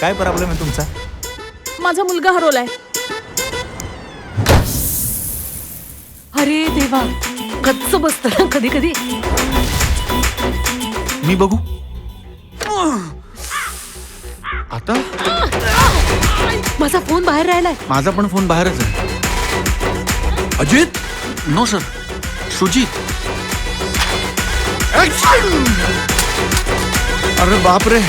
काय प्रॉब्लेम आहे तुमचा? माझा मुलगा हरवलाय. अरे देवा गच्च बसत कधी कधी. मी बघू. आता? माझा फोन बाहेर राहिलाय. माझा पण फोन बाहेरच आहे. अजित? No sir Sujit? अरे बापरे!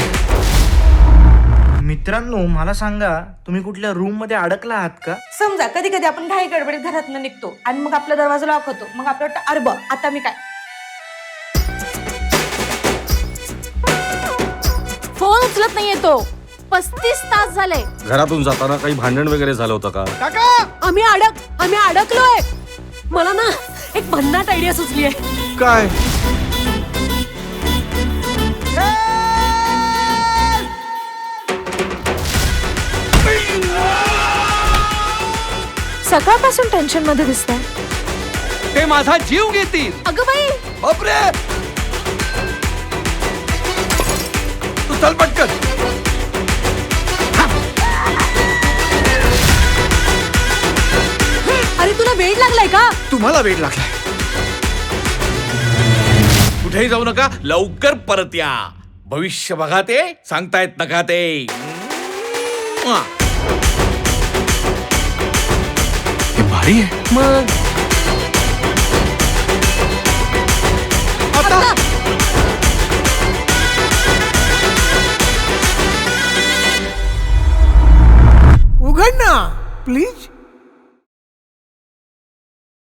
मित्रांनो मला सांगा तुम्ही कुठल्या रूममध्ये अडकला आहात का? समजा कधी कधी आपण घाई गडबडीत घरातनं निघतो आणि मग आपला दरवाजा लॉक होतो. मग आपलं वाटतं अरे ब आता मी काय? फोन उचलत नाहीये तो. पस्तीस तास झाले. घरातून जाताना काही भांडण वगैरे झालं होतं का? आम्ही अडक आम्ही अडकलोय. मला ना एक भन्नाट आयडिया सुचली आहे काय? सकाळपासून टेन्शनमध्ये दिसतंय. ते माझा जीव घेतील. अगं बाई! बापरे! तू चल पटकन. अरे तुला वेळ लागलाय का? तुम्हाला वेळ लागलाय. कुठेही जाऊ नका लवकर परत या. भविष्य बघा ते सांगतायत नका ते. म्वा. भारी आहे मग? आता। उघड ना प्लीज